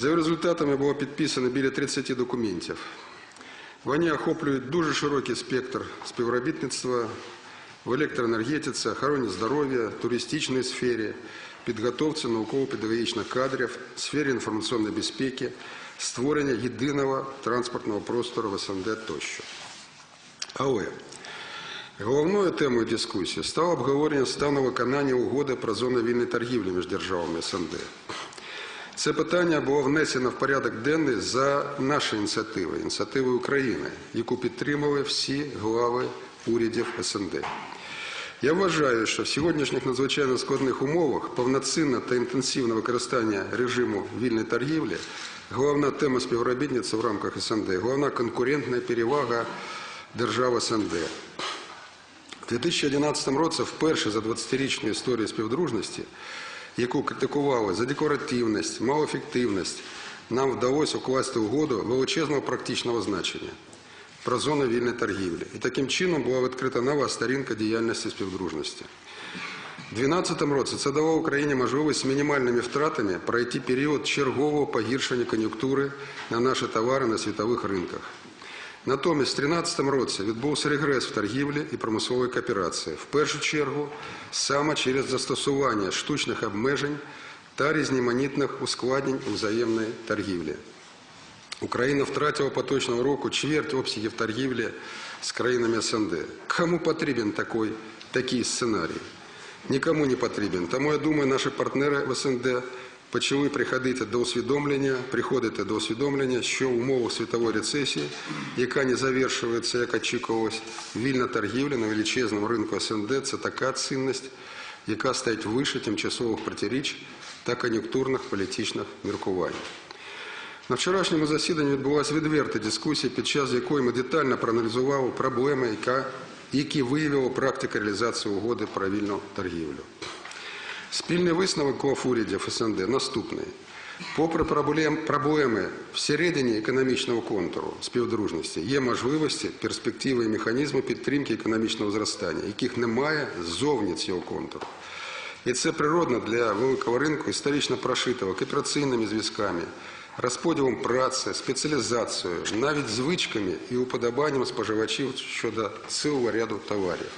За його результатами було підписано біля 30 документів. Вони охоплюють дуже широкий спектр співробітництва в електроенергетиці, охороні здоров'я, туристичній сфері, підготовці науково-педагогічних кадрів, сфері інформаційної безпеки, створення єдиного транспортного простору в СНД тощо. Але головною темою дискусії стало обговорення стану виконання угоди про зону вільної торгівлі між державами СНД. Це питання було внесено в порядок денний за нашою ініціативою, ініціативою України, яку підтримали всі глави урядів СНД. Я вважаю, що в сьогоднішніх надзвичайно складних умовах повноцінне та інтенсивне використання режиму вільної торгівлі головна тема співробітництва в рамках СНД, головна конкурентна перевага держав СНД. У 2011 році вперше за 20-річну історію співдружності, яку критикували за декоративність, малоефективність, нам вдалося укласти угоду величезного практичного значення про зону вільної торгівлі. І таким чином була відкрита нова сторінка діяльності співдружності. У 2012 році це дало Україні можливість з мінімальними втратами пройти період чергового погіршення кон'юнктури на наші товари на світових ринках. Натомість у 2013 році відбувся регрес в торгівлі і промисловій кооперації. В першу чергу саме через застосування штучних обмежень та різноманітних ускладнень у взаємної торгівлі. Україна втратила поточного року чверть обсягів торгівлі з країнами СНД. Кому потрібен такий, такий сценарій? Нікому не потрібен. Тому я думаю, наші партнери в СНД почали приходити до усвідомлення, приходити до усвідомлення, що в умовах світової рецесії, яка не завершується, як очікувалось, вільна торгівля на величезному ринку СНД – це така цінність, яка стоїть вище тимчасових протиріч та кон'юнктурних політичних міркувань. На вчорашньому засіданні відбулася відверта дискусія, під час якої ми детально проаналізували проблеми, яка, які виявила практика реалізації угоди про вільну торгівлю. Спільний висновок глав урядів СНД наступний. Попри проблеми всередині економічного контуру співдружності, є можливості, перспективи і механізми підтримки економічного зростання, яких немає ззовні цього контуру. І це природно для великого ринку, історично прошитого коопераційними зв'язками, розподілом праці, спеціалізацією, навіть звичками і уподобанням споживачів щодо цілого ряду товарів.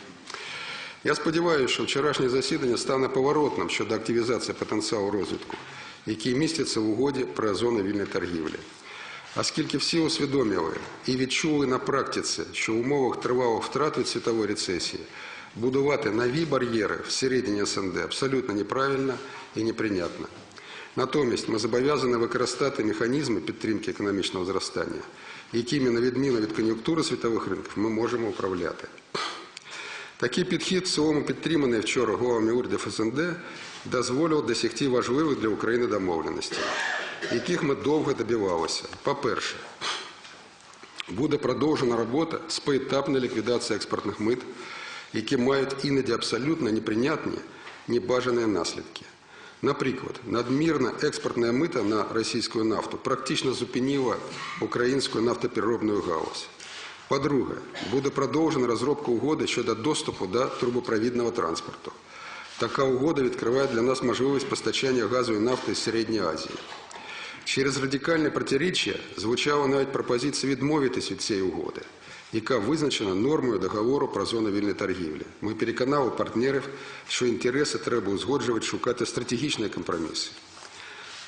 Я сподіваюся, що вчорашнє засідання стане поворотним щодо активізації потенціалу розвитку, який міститься в угоді про зону вільної торгівлі. Оскільки всі усвідомили і відчули на практиці, що в умовах тривалих втрат від світової рецесії будувати нові бар'єри всередині СНД абсолютно неправильно і неприйнятно. Натомість ми зобов'язані використати механізми підтримки економічного зростання, якими, на відміну від кон'юнктури світових ринків, ми можемо управляти. Такий підхід, в цілому підтриманий вчора головами урядів СНД, дозволив досягти важливих для України домовленостей, яких ми довго добивалися. По-перше, буде продовжена робота з поетапної ліквідації експортних мит, які мають іноді абсолютно неприйнятні, небажані наслідки. Наприклад, надмірна експортна мита на російську нафту практично зупинила українську нафтопереробну галузь. По-друге, буде продовжена розробка угоди щодо доступу до трубопровідного транспорту. Така угода відкриває для нас можливість постачання газу і нафти з Середньої Азії. Через радикальне протиріччя звучала навіть пропозиція відмовитись від цієї угоди, яка визначена нормою договору про зону вільної торгівлі. Ми переконали партнерів, що інтереси треба узгоджувати, шукати стратегічні компроміси.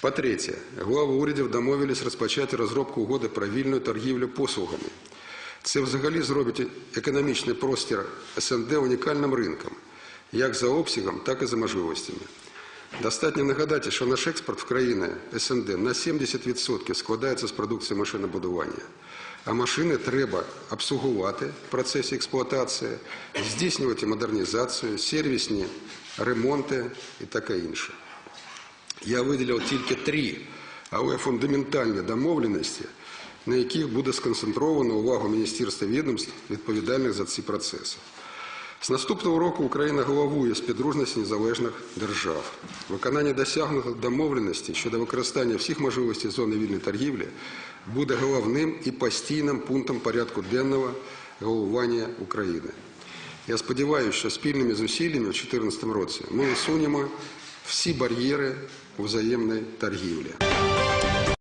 По-третє, глави урядів домовились розпочати розробку угоди про вільну торгівлю послугами. Це взагалі зробить економічний простір СНД унікальним ринком, як за обсягом, так і за можливостями. Достатньо нагадати, що наш експорт в країни СНД на 70% складається з продукції машинобудування. А машини треба обслугувати в процесі експлуатації, здійснювати модернізацію, сервісні ремонти і таке інше. Я виділив тільки три, але фундаментальні домовленості, на яких буде сконцентровано увагу Міністерства відомств, відповідальних за ці процеси. З наступного року Україна головує співдружності незалежних держав. Виконання досягнутих домовленостей щодо використання всіх можливостей зони вільної торгівлі буде головним і постійним пунктом порядку денного головування України. Я сподіваюся, що спільними зусиллями у 2014 році ми усунемо всі бар'єри у взаємній торгівлі.